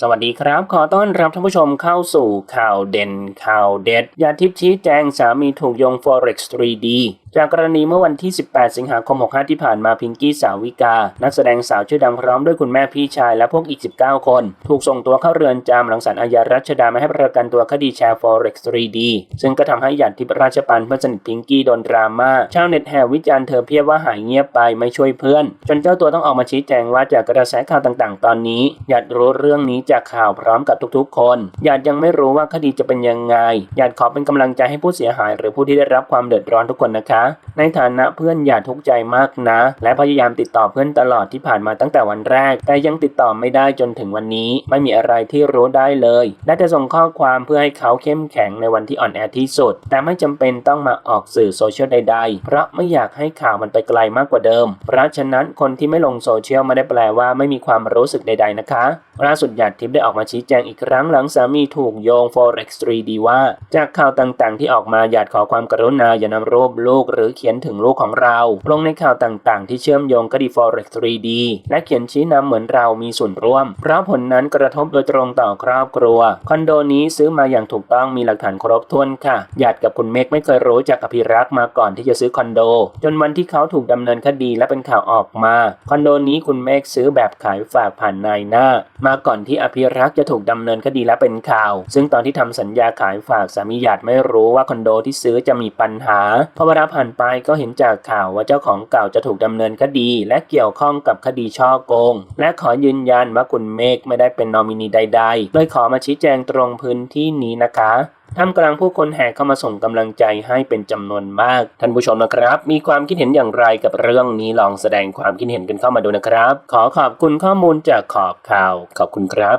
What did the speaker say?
สวัสดีครับ ขอต้อนรับท่านผู้ชมเข้าสู่ข่าวเด่นข่าวเด็ด ยาทิพย์ชี้แจงสามีถูกโยง Forex 3D จากกรณีเมื่อวันที่ 18 สิงหาคม 65 ที่ผ่านมาพิงกี้สาวิกา นักแสดงสาวชื่อดังพร้อมด้วยคุณแม่พี่ชายและพวกอีก 19 คน ถูกส่งตัวเข้าเรือนจำหลังศาลอาญารัชดาไม่ให้ประกันตัวคดีแชร์ Forex 3D ซึ่งก็ทำให้หยาดทิพย์ราชปันเพื่อนสนิทพิงกี้โดนดราม่าชาวเน็ตแห่วิจารณ์เธอเพียบว่าหายเงียบไปไม่ช่วยเพื่อน จนเจ้าตัวต้องออกมาชี้แจงว่าจากกระแสข่าวต่างๆ ตอนนี้หยาดรู้เรื่องนี้จากข่าวพร้อมกับทุกๆ คนหยาดยังไม่รู้ว่าคดีจะเป็นยังไงหยาดขอเป็นกำลังใจให้ผู้เสียหาย หรือผู้ที่ได้รับความเดือดร้อนทุกคนนะคะในฐานะเพื่อนหยาทุกข์ใจมากนะ และพยายามติดต่อเพื่อนตลอดที่ผ่านมาตั้งแต่วันแรก แต่ยังติดต่อไม่ได้จนถึงวันนี้ ไม่มีอะไรที่รู้ได้เลยได้แต่ส่งข้อความเพื่อให้เขาเข้มแข็งในวันที่อ่อนแอที่สุด แต่ไม่จำเป็นต้องมาออกสื่อโซเชียลใดๆ เพราะไม่อยากให้ข่าวมันไปไกลมากกว่าเดิม เพราะฉะนั้นคนที่ไม่ลงโซเชียลไม่ได้แปลว่าไม่มีความรู้สึกใดๆนะคะล่าสุดหยาดทิพย์ได้ออกมาชี้แจงอีกครั้งหลังสามีถูกโยง Forex 3D ว่า จากข่าวต่างๆ ที่ออกมาหยาดขอความกรุณาอย่านำรูปลูกหรือเขียนถึงลูกของเรา ลงในข่าวต่างๆ ที่เชื่อมโยงคดี Forex 3D และเขียนชี้นำเหมือนเรามีส่วนร่วม เพราะผลนั้นกระทบโดยตรงต่อครอบครัว คอนโดนี้ซื้อมาอย่างถูกต้องมีหลักฐานครบถ้วนค่ะหยาดกับคุณเมฆไม่เคยรู้จักอภิรักษ์มาก่อนที่จะซื้อคอนโด จนวันที่เขาถูกดำเนินคดีและเป็นข่าวออกมา คอนโดนี้คุณเมฆซื้อแบบขายฝากผ่านนายหน้ามาก่อนที่อภิรักษ์จะถูกดำเนินคดีและเป็นข่าว ซึ่งตอนที่ทำสัญญาขายฝากสามีหยาดไม่รู้ว่าคอนโดที่ซื้อจะมีปัญหาพอเวลาผ่านไปก็เห็นจากข่าวว่าเจ้าของเก่าจะถูกดำเนินคดี และเกี่ยวข้องกับคดีช่อโกง และขอยืนยันว่าคุณเมฆไม่ได้เป็นนอมินีใดๆโดยขอมาชี้แจงตรงพื้นที่นี้นะคะ ท่ามกลางผู้คนแห่เข้ามาส่งกำลังใจให้เป็นจำนวนมาก ท่านผู้ชมนะครับ มีความคิดเห็นอย่างไรกับเรื่องนี้ลองแสดงความคิดเห็นกันเข้ามาดูนะครับ ขอขอบคุณข้อมูลจากขอบข่าว ขอบคุณครับ